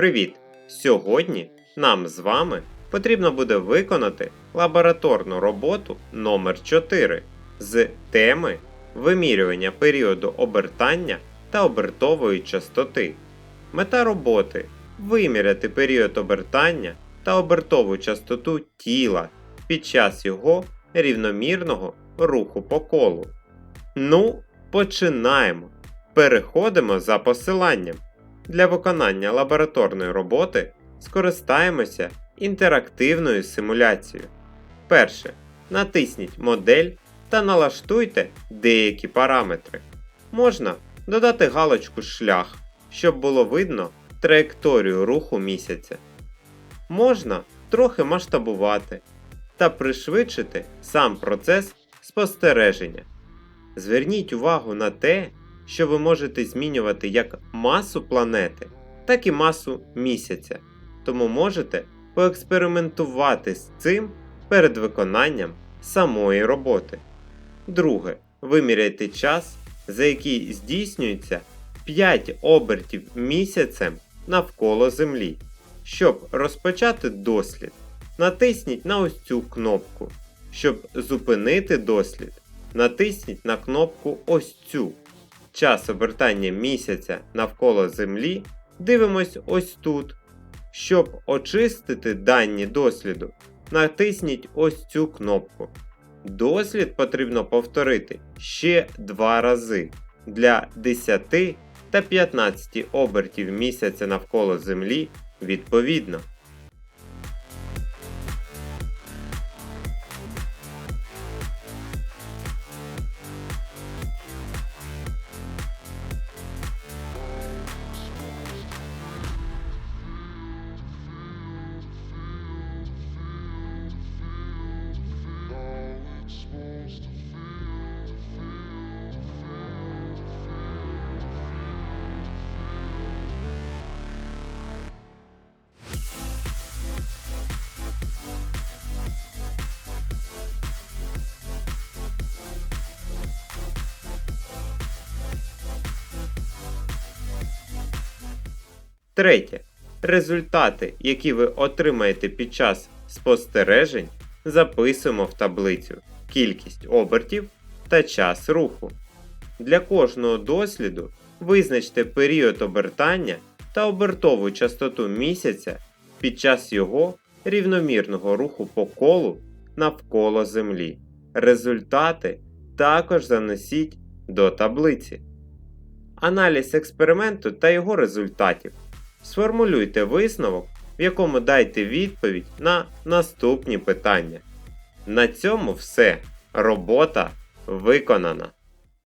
Привіт! Сьогодні нам з вами потрібно буде виконати лабораторну роботу номер 4 з теми вимірювання періоду обертання та обертової частоти. Мета роботи виміряти період обертання та обертову частоту тіла під час його рівномірного руху по колу. Ну, починаємо. Переходимо за посиланням. Для виконання лабораторної роботи скористаємося інтерактивною симуляцією. Перше. Натисніть модель та налаштуйте деякі параметри. Можна додати галочку шлях, щоб було видно траєкторію руху місяця. Можна трохи масштабувати та пришвидшити сам процес спостереження. Зверніть увагу на те, що ви можете змінювати як масу планети, так і масу місяця, тому можете поекспериментувати з цим перед виконанням самої роботи. Друге, виміряйте час, за який здійснюється 5 обертів місяцем навколо Землі. Щоб розпочати дослід, натисніть на ось цю кнопку. Щоб зупинити дослід, натисніть на кнопку ось цю. Час обертання місяця навколо Землі дивимось ось тут. Щоб очистити дані досліду, натисніть ось цю кнопку. Дослід потрібно повторити ще два рази для 10 та 15 обертів місяця навколо Землі відповідно. Третє. Результати, які ви отримаєте під час спостережень, записуємо в таблицю кількість обертів та час руху. Для кожного досліду визначте період обертання та обертову частоту місяця під час його рівномірного руху по колу навколо Землі. Результати також занесіть до таблиці. Аналіз експерименту та його результатів. Сформулюйте висновок, в якому дайте відповідь на наступні питання. На цьому все. Робота виконана.